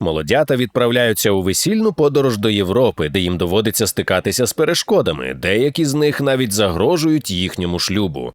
Молодята відправляються у весільну подорож до Європи, де їм доводиться стикатися з перешкодами. Деякі з них навіть загрожують їхньому шлюбу.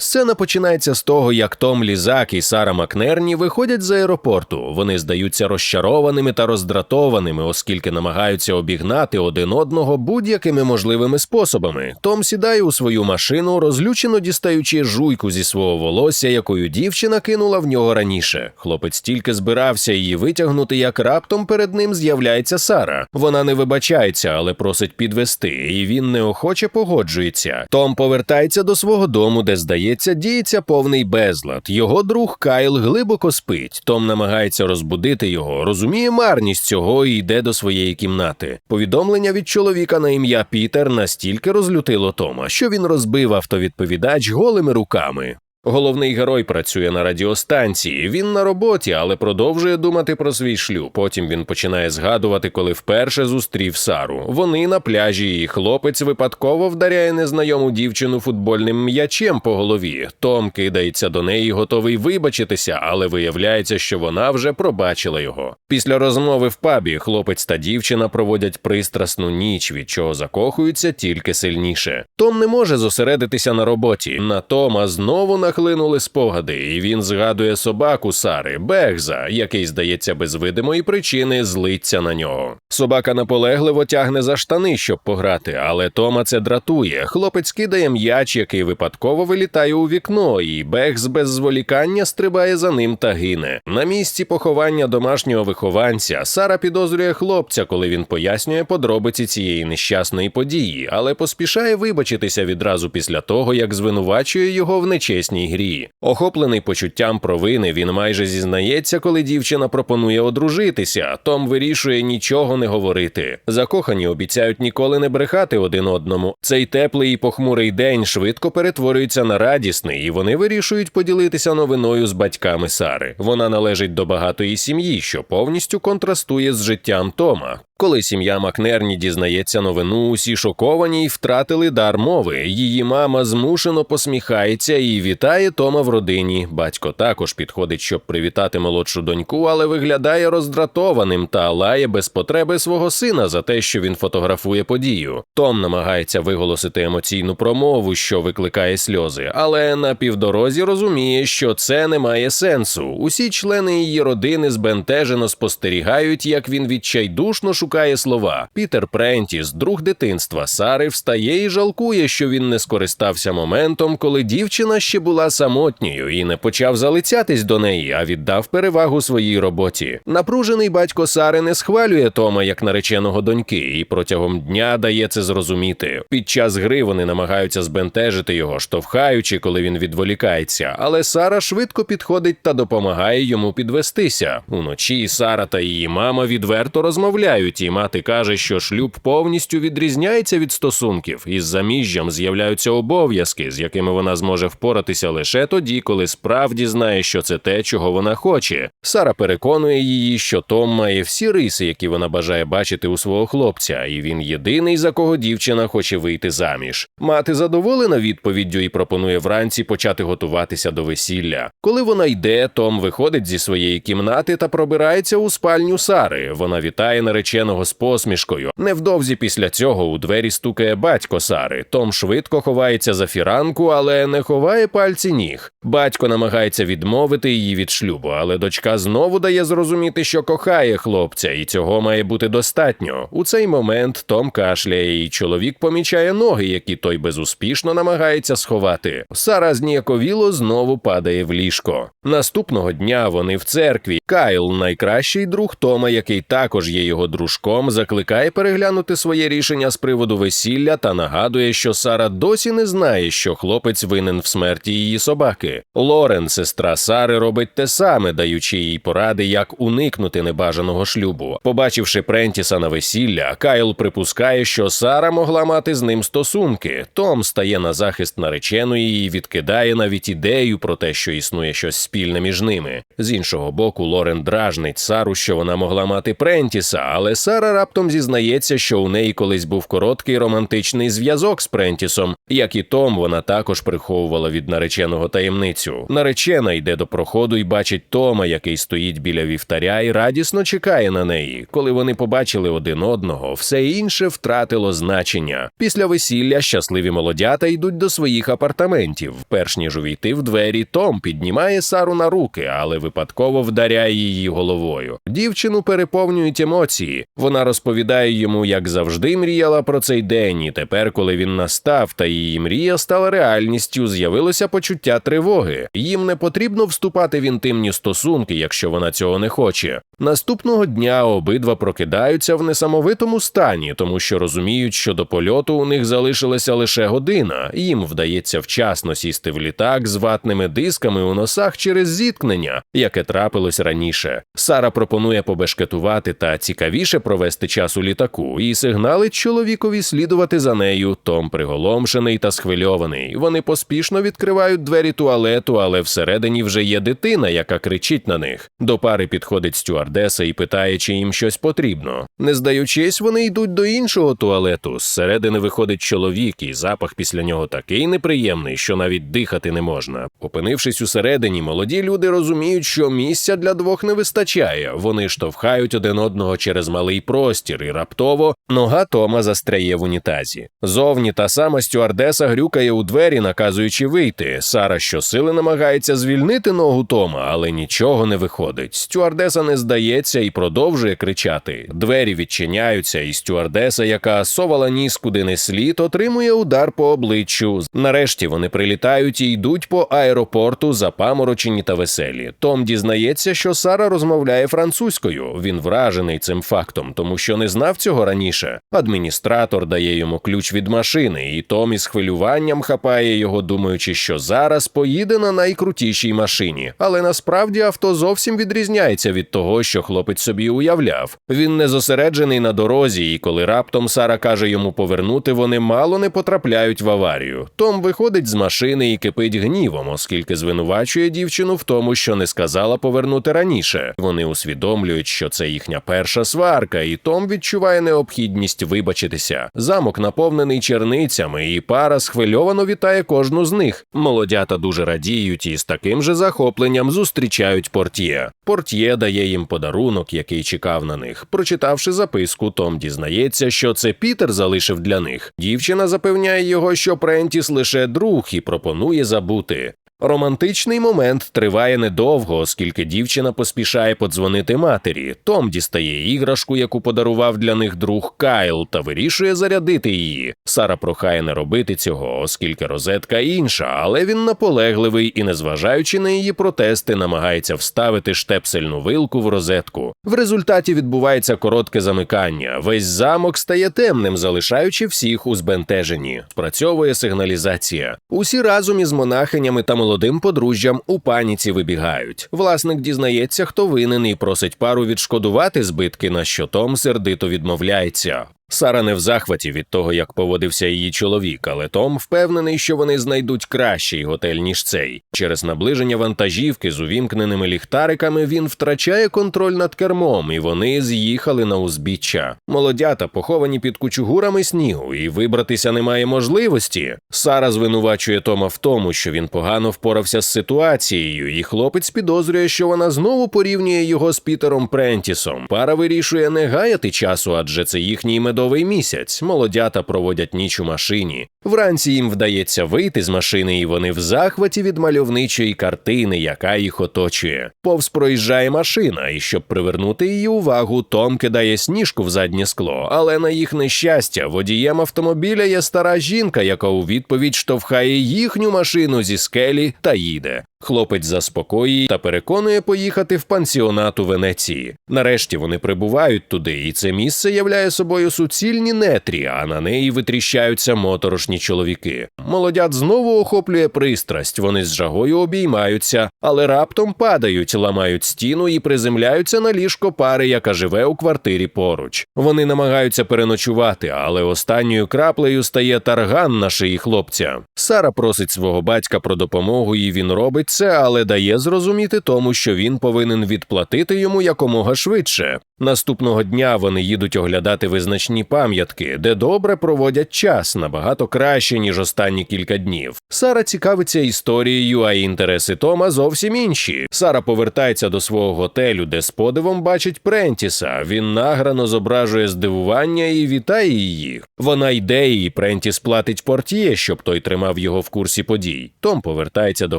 Сцена починається з того, як Том Лізак і Сара Макнерні виходять з аеропорту. Вони здаються розчарованими та роздратованими, оскільки намагаються обігнати один одного будь-якими можливими способами. Том сідає у свою машину, розлючено дістаючи жуйку зі свого волосся, якою дівчина кинула в нього раніше. Хлопець тільки збирався її витягнути, як раптом перед ним з'являється Сара. Вона не вибачається, але просить підвести, і він неохоче погоджується. Том повертається до свого дому, де здається, діється повний безлад. Його друг Кайл глибоко спить. Том намагається розбудити його, розуміє марність цього і йде до своєї кімнати. Повідомлення від чоловіка на ім'я Пітер настільки розлютило Тома, що він розбив автовідповідач голими руками. Головний герой працює на радіостанції. Він на роботі, але продовжує думати про свій шлюб. Потім він починає згадувати, коли вперше зустрів Сару. Вони на пляжі, і хлопець випадково вдаряє незнайому дівчину футбольним м'ячем по голові. Том кидається до неї, готовий вибачитися, але виявляється, що вона вже пробачила його. Після розмови в пабі хлопець та дівчина проводять пристрасну ніч, від чого закохуються тільки сильніше. Том не може зосередитися на роботі. На Тома знову нахлинули спогади, і він згадує собаку Сари Бегза, який, здається, без видимої причини злиться на нього. Собака наполегливо тягне за штани, щоб пограти, але Тома це дратує. Хлопець кидає м'яч, який випадково вилітає у вікно, і Бегз без зволікання стрибає за ним та гине. На місці поховання домашнього вихованця Сара підозрює хлопця, коли він пояснює подробиці цієї нещасної події, але поспішає вибачитися відразу після того, як звинувачує його в нечесній грі. Охоплений почуттям провини, він майже зізнається, коли дівчина пропонує одружитися. Том вирішує нічого не говорити. Закохані обіцяють ніколи не брехати один одному. Цей теплий і похмурий день швидко перетворюється на радісний, і вони вирішують поділитися новиною з батьками Сари. Вона належить до багатої сім'ї, що повністю контрастує з життям Тома. Коли сім'я Макнерні дізнається новину, усі шоковані й втратили дар мови. Її мама змушено посміхається і вітає Тома в родині. Батько також підходить, щоб привітати молодшу доньку, але виглядає роздратованим та лає без потреби свого сина за те, що він фотографує подію. Том намагається виголосити емоційну промову, що викликає сльози, але на півдорозі розуміє, що це не має сенсу. Усі члени її родини збентежено спостерігають, як він відчайдушно шукає слова. Пітер Прентіс, друг дитинства Сари, встає і жалкує, що він не скористався моментом, коли дівчина ще була самотньою і не почав залицятись до неї, а віддав перевагу своїй роботі. Напружений батько Сари не схвалює Тома як нареченого доньки, і протягом дня дає це зрозуміти. Під час гри вони намагаються збентежити його, штовхаючи, коли він відволікається. Але Сара швидко підходить та допомагає йому підвестися. Уночі Сара та її мама відверто розмовляють, і мати каже, що шлюб повністю відрізняється від стосунків. Із заміжжям з'являються обов'язки, з якими вона зможе впоратися лише тоді, коли справді знає, що це те, чого вона хоче. Сара переконує її, що Том має всі риси, які вона бажає бачити у свого хлопця, і він єдиний, за кого дівчина хоче вийти заміж. Мати задоволена відповіддю і пропонує вранці почати готуватися до весілля. Коли вона йде, Том виходить зі своєї кімнати та пробирається у спальню Сари. Вона вітає нареченого з посмішкою. Невдовзі після цього у двері стукає батько Сари. Том швидко ховається за фіранку, але не ховає пальці ніг. Батько намагається відмовити її від шлюбу, але дочка знову дає зрозуміти, що кохає хлопця, і цього має бути достатньо. У цей момент Том кашляє, і чоловік помічає ноги, які той безуспішно намагається сховати. Сара зніяковіло знову падає в ліжко. Наступного дня вони в церкві. Кайл, найкращий друг Тома, який також є його дружком, закликає переглянути своє рішення з приводу весілля та нагадує, що Сара досі не знає, що хлопець винен в смерті її собаки. Лорен, сестра Сари, робить те саме, даючи їй поради, як уникнути небажаного шлюбу. Побачивши Прентіса на весілля, Кайл припускає, що Сара могла мати з ним стосунки. Том стає на захист нареченої і відкидає навіть ідею про те, що існує щось спільне між ними. З іншого боку, Лорен дражнить Сару, що вона могла мати Прентіса, але Сара раптом зізнається, що у неї колись був короткий романтичний зв'язок з Прентісом. Як і Том, вона також приховувала від нареченого таємницю. Наречена йде до проходу і бачить Тома, який стоїть біля вівтаря, і радісно чекає на неї. Коли вони побачили один одного, все інше втратило значення. Після весілля щасливі молодята йдуть до своїх апартаментів. Перш ніж увійти в двері, Том піднімає Сару на руки, але випадково вдаряє її головою. Дівчину переповнюють емоції. Вона розповідає йому, як завжди мріяла про цей день, і тепер, коли він настав, та її мрія стала реальністю, з'явилося почуття тривоги. Їм не потрібно вступати в інтимні стосунки, якщо вона цього не хоче. Наступного дня обидва прокидаються в несамовитому стані, тому що розуміють, що до польоту у них залишилася лише година. Їм вдається вчасно сісти в літак з ватними дисками у носах через зіткнення, яке трапилось раніше. Сара пропонує побешкетувати та цікавіше провести час у літаку, і сигналить чоловікові слідувати за нею. Том приголомшений та схвильований. Вони поспішно відкривають двері туалету, але всередині вже є дитина, яка кричить на них. До пари підходить стюардеса і питає, чи їм щось потрібно. Не здаючись, вони йдуть до іншого туалету. Зсередини виходить чоловік, і запах після нього такий неприємний, що навіть дихати не можна. Опинившись усередині, молоді люди розуміють, що місця для двох не вистачає. Вони штовхають один одного через малий простір, і раптово нога Тома застряє в унітазі. Зовні та сама стюардеса грюкає у двері, наказуючи вийти. Сара щосили намагається звільнити ногу Тома, але нічого не виходить. Стюардеса не здається і продовжує кричати. Двері відчиняються, і стюардеса, яка совала ніс куди не слід, отримує удар по обличчю. Нарешті вони прилітають і йдуть по аеропорту запаморочені та веселі. Том дізнається, що Сара розмовляє французькою. Він вражений цим фактом, тому що не знав цього раніше. Адміністратор дає йому ключ від машини, і Том із хвилюванням хапає його, думаючи, що зараз поїде на найкрутішій машині. Але насправді авто зовсім відрізняється від того, що хлопець собі уявляв. Він не зосереджений на дорозі, і коли раптом Сара каже йому повернути, вони мало не потрапляють в аварію. Том виходить з машини і кипить гнівом, оскільки звинувачує дівчину в тому, що не сказала повернути раніше. Вони усвідомлюють, що це їхня перша сварка, і Том відчуває необхідність вибачитися. Замок наповнений черницями, і пара схвильовано вітає кожну з них. Молодята дуже радіють і з таким же захопленням зустрічають портьє. Портьє дає їм подарунок, який чекав на них. Прочитавши записку, Том дізнається, що це Пітер залишив для них. Дівчина запевняє його, що Прентіс лише друг і пропонує забути. Романтичний момент триває недовго, оскільки дівчина поспішає подзвонити матері. Том дістає іграшку, яку подарував для них друг Кайл, та вирішує зарядити її. Сара прохає не робити цього, оскільки розетка інша, але він наполегливий і, незважаючи на її протести, намагається вставити штепсельну вилку в розетку. В результаті відбувається коротке замикання. Весь замок стає темним, залишаючи всіх у збентеженні. Спрацьовує сигналізація. Усі разом із монахинями та молодим подружжям у паніці вибігають. Власник дізнається, хто винен, і просить пару відшкодувати збитки, на що Том сердито відмовляється. Сара не в захваті від того, як поводився її чоловік, але Том впевнений, що вони знайдуть кращий готель, ніж цей. Через наближення вантажівки з увімкненими ліхтариками він втрачає контроль над кермом, і вони з'їхали на узбіччя. Молодята поховані під кучугурами снігу, і вибратися немає можливості. Сара звинувачує Тома в тому, що він погано впорався з ситуацією, і хлопець підозрює, що вона знову порівнює його з Пітером Прентісом. Пара вирішує не гаяти часу, адже це їхній медовий місяць. Молодята проводять ніч у машині. Вранці їм вдається вийти з машини, і вони в захваті від мальовничої картини, яка їх оточує. Повз проїжджає машина, і щоб привернути її увагу, Том кидає сніжку в заднє скло. Але на їх нещастя, водієм автомобіля є стара жінка, яка у відповідь штовхає їхню машину зі скелі та їде. Хлопець заспокоює та переконує поїхати в пансіонат у Венеції. Нарешті вони прибувають туди, і це місце являє собою суцільні нетрі, а на неї витріщаються моторошні чоловіки. Молодят знову охоплює пристрасть. Вони з жагою обіймаються, але раптом падають, ламають стіну і приземляються на ліжко пари, яка живе у квартирі поруч. Вони намагаються переночувати, але останньою краплею стає тарган на шиї хлопця. Сара просить свого батька про допомогу, і він робить робить це, але дає зрозуміти тому, що він повинен відплатити йому якомога швидше. Наступного дня вони їдуть оглядати визначні пам'ятки, де добре проводять час набагато краще ніж останні кілька днів. Сара цікавиться історією, а інтереси Тома зовсім інші. Сара повертається до свого готелю, де з подивом бачить Прентіса. Він награно зображує здивування і вітає її. Вона йде, і Прентіс платить портьє, щоб той тримав його в курсі подій. Том повертається до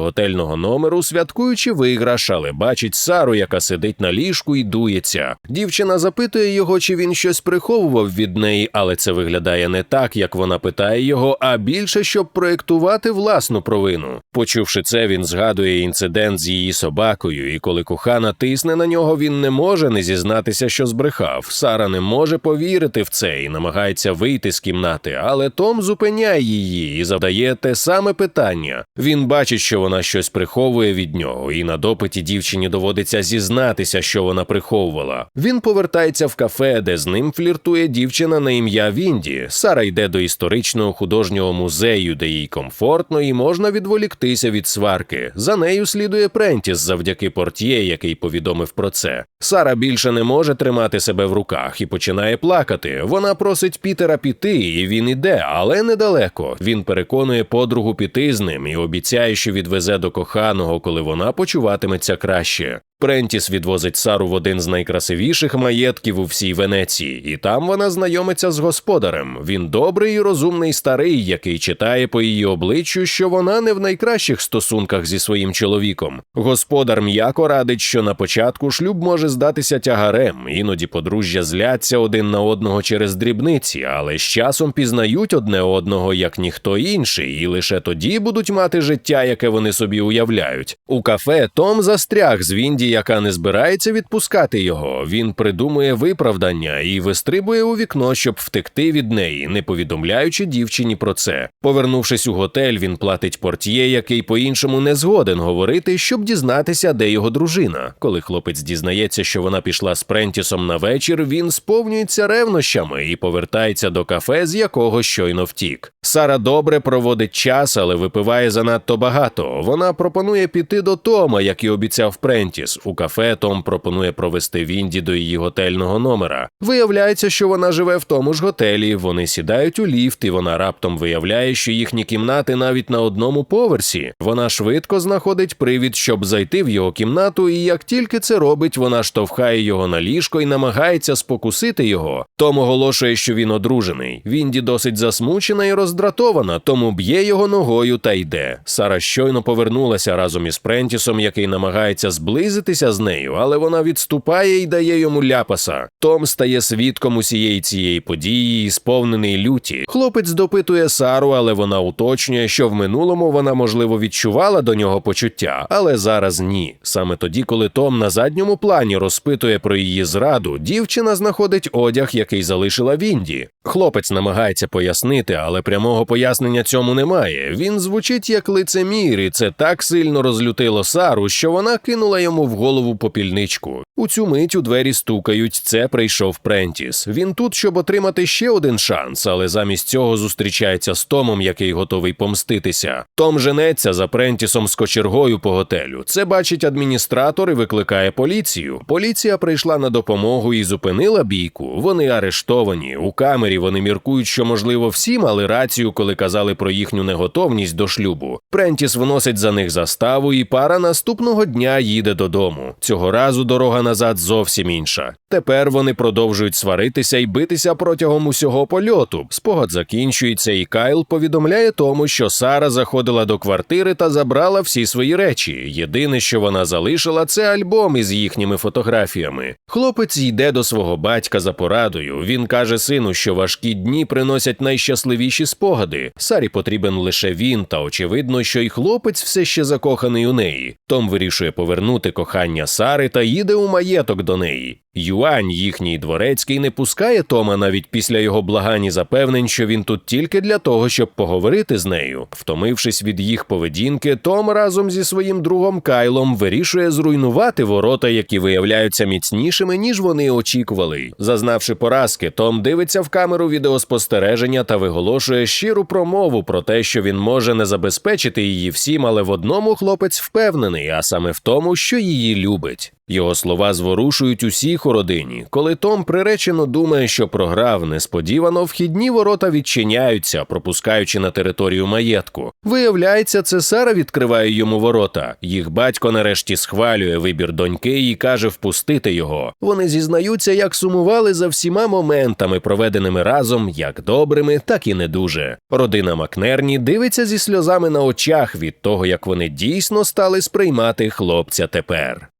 готельного номеру, святкуючи виграш, але бачить Сару, яка сидить на ліжку і дується. Дівчина запитує його, чи він щось приховував від неї, але це виглядає не так, як вона питає його, а більше щоб проєктувати власну провину. Почувши це, він згадує інцидент з її собакою, і коли кохана тисне на нього, він не може не зізнатися, що збрехав. Сара не може повірити в це і намагається вийти з кімнати, але Том зупиняє її і завдає те саме питання. Він бачить, що вона щось приховує від нього, і на допиті дівчині доводиться зізнатися, що вона приховувала. Він повертається в кафе, де з ним фліртує дівчина на ім'я Вінді. Сара йде до історичного художнього музею, де їй комфортно і можна відволіктися від сварки. За нею слідує Прентіс завдяки портьє, який повідомив про це. Сара більше не може тримати себе в руках і починає плакати. Вона просить Пітера піти, і він іде, але недалеко. Він переконує подругу піти з ним і обіцяє, що відвезе до коханого, коли вона почуватиметься краще. Прентіс відвозить Сару в один з найкрасивіших маєтків у всій Венеції, і там вона знайомиться з господарем. Він добрий і розумний старий, який читає по її обличчю, що вона не в найкращих стосунках зі своїм чоловіком. Господар м'яко радить, що на початку шлюб може здатися тягарем, іноді подружжя зляться один на одного через дрібниці, але з часом пізнають одне одного як ніхто інший, і лише тоді будуть мати життя, яке вони собі уявляють. У кафе Том застряг з Вінді, яка не збирається відпускати його. Він придумує виправдання і вистрибує у вікно, щоб втекти від неї, не повідомляючи дівчині про це. Повернувшись у готель, він платить портьє, який по-іншому не згоден говорити, щоб дізнатися, де його дружина. Коли хлопець дізнається, що вона пішла з Прентісом на вечір, він сповнюється ревнощами і повертається до кафе, з якого щойно втік. Сара добре проводить час, але випиває занадто багато. Вона пропонує піти до Тома, як і обіцяв Прентіс. У кафе Том пропонує провести Вінді до її готельного номера. Виявляється, що вона живе в тому ж готелі. Вони сідають у ліфт, і вона раптом виявляє, що їхні кімнати навіть на одному поверсі. Вона швидко знаходить привід, щоб зайти в його кімнату, і як тільки це робить, вона штовхає його на ліжко і намагається спокусити його. Том оголошує, що він одружений. Вінді досить засмучена і роздратована, тому б'є його ногою та йде. Сара щойно повернулася разом із Прентісом, який намагається зблизитися з нею, але вона відступає і дає йому ляпаса. Том стає свідком усієї цієї події, сповнений люті. Хлопець допитує Сару, але вона уточнює, що в минулому вона можливо відчувала до нього почуття, але зараз ні. Саме тоді, коли Том на задньому плані розпитує про її зраду, дівчина знаходить одяг, який залишила Вінді. Хлопець намагається пояснити, але прямого пояснення цьому немає. Він звучить як лицемір, і це так сильно розлютило Сару, що вона кинула йому в голову попільничку. У цю мить у двері стукають. Це прийшов Прентіс. Він тут, щоб отримати ще один шанс, але замість цього зустрічається з Томом, який готовий помститися. Том женеться за Прентісом з кочергою по готелю. Це бачить адміністратор і викликає поліцію. Поліція прийшла на допомогу і зупинила бійку. Вони арештовані. У камері вони міркують, що можливо всі мали рацію, коли казали про їхню неготовність до шлюбу. Прентіс вносить за них заставу, і пара наступного дня їде додому. Цього разу дорога назад зовсім інша. Тепер вони продовжують сваритися і битися протягом усього польоту. Спогад закінчується, і Кайл повідомляє тому, що Сара заходила до квартири та забрала всі свої речі. Єдине, що вона залишила, це альбом із їхніми фотографіями. Хлопець йде до свого батька за порадою. Він каже сину, що важкі дні приносять найщасливіші спогади. Сарі потрібен лише він, та очевидно, що й хлопець все ще закоханий у неї. Том вирішує повернути кохання Сари та їде у маєток до неї. Юань, їхній дворецький, не пускає Тома навіть після його благань і запевнень, що він тут тільки для того, щоб поговорити з нею. Втомившись від їх поведінки, Том разом зі своїм другом Кайлом вирішує зруйнувати ворота, які виявляються міцнішими, ніж вони очікували. Зазнавши поразки, Том дивиться в камеру відеоспостереження та виголошує щиру промову про те, що він може не забезпечити її всім, але в одному хлопець впевнений, а саме в тому, що її любить. Його слова зворушують усіх у родині. Коли Том приречено думає, що програв, несподівано вхідні ворота відчиняються, пропускаючи на територію маєтку. Виявляється, це Сара відкриває йому ворота. Їх батько нарешті схвалює вибір доньки і каже впустити його. Вони зізнаються, як сумували за всіма моментами, проведеними разом, як добрими, так і не дуже. Родина Макнерні дивиться зі сльозами на очах від того, як вони дійсно стали сприймати хлопця тепер.